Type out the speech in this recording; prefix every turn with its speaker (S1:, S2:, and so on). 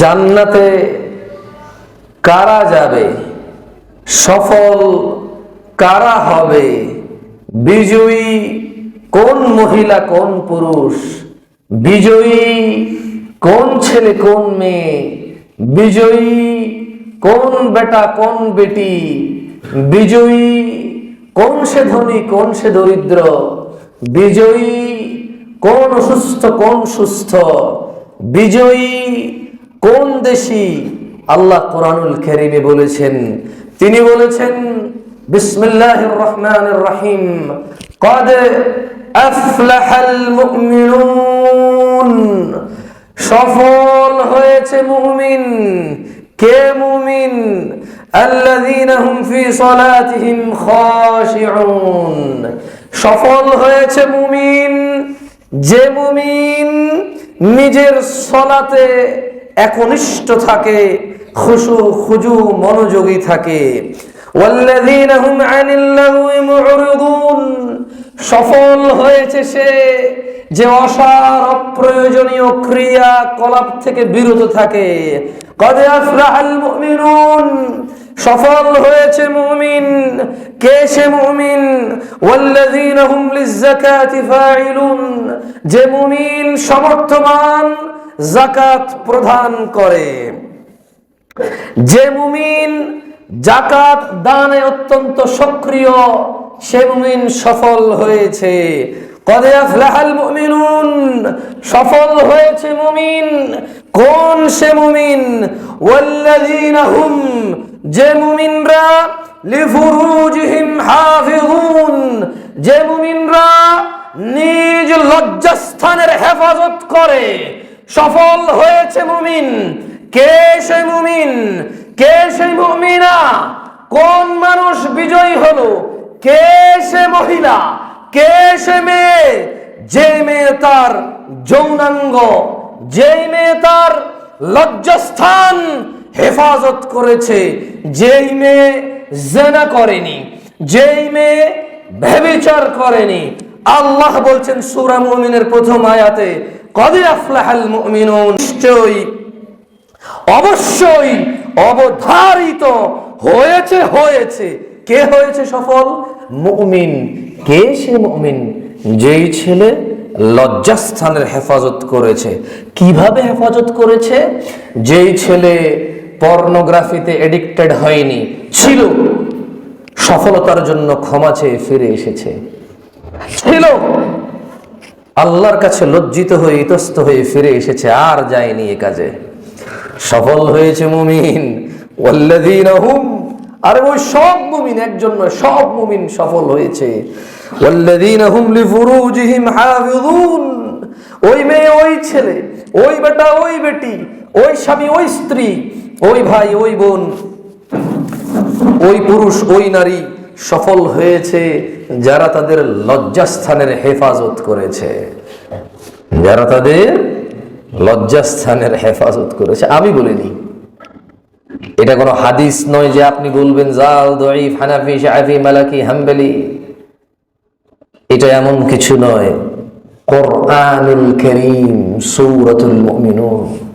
S1: জান্নাতে কারা যাবে? সফল কারা হবে? বিজয়ী কোন মহিলা, কোন পুরুষ? বিজয়ী কোন ছেলে, কোন মেয়ে? বিজয়ী কোন বেটা, কোন বেটি? বিজয়ী কোন সে ধনী, কোন সে দরিদ্র? বিজয়ী কোন অসুস্থ, কোন সুস্থ? বিজয়ী কোন দেশি আল্লাহ কোরআনুল কারীমে বলেছেন তিনি বলেছেন বিসমিল্লাহির রহমানির রহিম قد أفلح المؤمنون সফল হয়েছে মুমিন কে মুমিন الذين هم في صلاتهم خاشعون সফল হয়েছে মুমিন যে মুমিন নিজের সলাতে একনিষ্ঠ থাকে, খুশু, খুজু, মনোযোগী থাকে। সফল হয়েছে সে যে অসার, অপ্রয়োজনীয় ক্রিয়া কলাপ থেকে বিরত থাকে। কদে আফরাহাল মুমিনুন। সফল হয়েছে মুমিন। কে সে মুমিন? ওয়াল্লাযীন হুম লিযাকাতি ফাঈলুন। যে মুমিন সমর্থমান যাকাত প্রদান করে। যে মুমিন যাকাত দানে অত্যন্ত সক্রিয়, সে মুমিন সফল হয়েছে। কদ আফলাহাল মুমিনুন? সফল হয়েছে মুমিন। কোন সে মুমিন? ওয়াল্লাযীন হুম যে মুমিনরা লিফুরুজিহিম হাফিজুন, যে মুমিনরা নিজ লজ্জাস্থানের হেফাজত করে সফল হয়েছে মুমিন। কে সে মুমিন? কে সে মুমিনা? কোন মানুষ বিজয়ী হলো? কে সে মহিলা? কে সে মেয়ে? যে মেয়ে তার যৌনাঙ্গ, যে মেয়ে তার লজ্জাস্থান হেফাজত করেছে, যেই মেয়ে জেনা করেনি, যেই মেয়ে ব্যভিচার করেনি। আল্লাহ বলছেন সূরা মুমিনের প্রথম আয়াতে, কদে আফলাহাল মুমিনুন? নিশ্চয়ই, অবশ্যই অবধারিত হয়েছে হয়েছে। কে হয়েছে সফল? মুমিন। কে সে মুমিন? যেই ছেলে লজ্জাস্থানের হেফাজত করেছে। কীভাবে হেফাজত করেছে? যেই ছেলে পর্নোগ্রাফিতে এডিক্টেড হয়নি। ছিল। সফলতার জন্য ক্ষমা চেয়ে ফিরে এসেছে। ছিল। আল্লাহর কাছে লজ্জিত হয়ে ইতস্ত হয়ে ফিরে এসেছে, আর যায়নি এ কাজে। সফল হয়েছে মুমিন। হুম, আর ওই সব মুমিন, একজন নয়, সব মুমিন সফল হয়েছে। ওই মেয়ে, ওই ছেলে, ওই বেটা, ওই বেটি, ওই স্বামী, ওই স্ত্রী ওই ভাই, ওই বোন, ওই পুরুষ, ওই নারী সফল হয়েছে যারা তাদের লজ্জাস্থানের হেফাজত করেছে। যারা তাদের লজ্জাস্থানের হেফাজত করেছে। আমি বলিনি। এটা কোনো হাদিস নয় যে আপনি বলবেন, জাল, দঈফ, হানাফি শাফি মালাকি, হাম্বলি। এটা এমন কিছু নয়। কোরআনুল করিম, সূরাতুল মুমিনুন।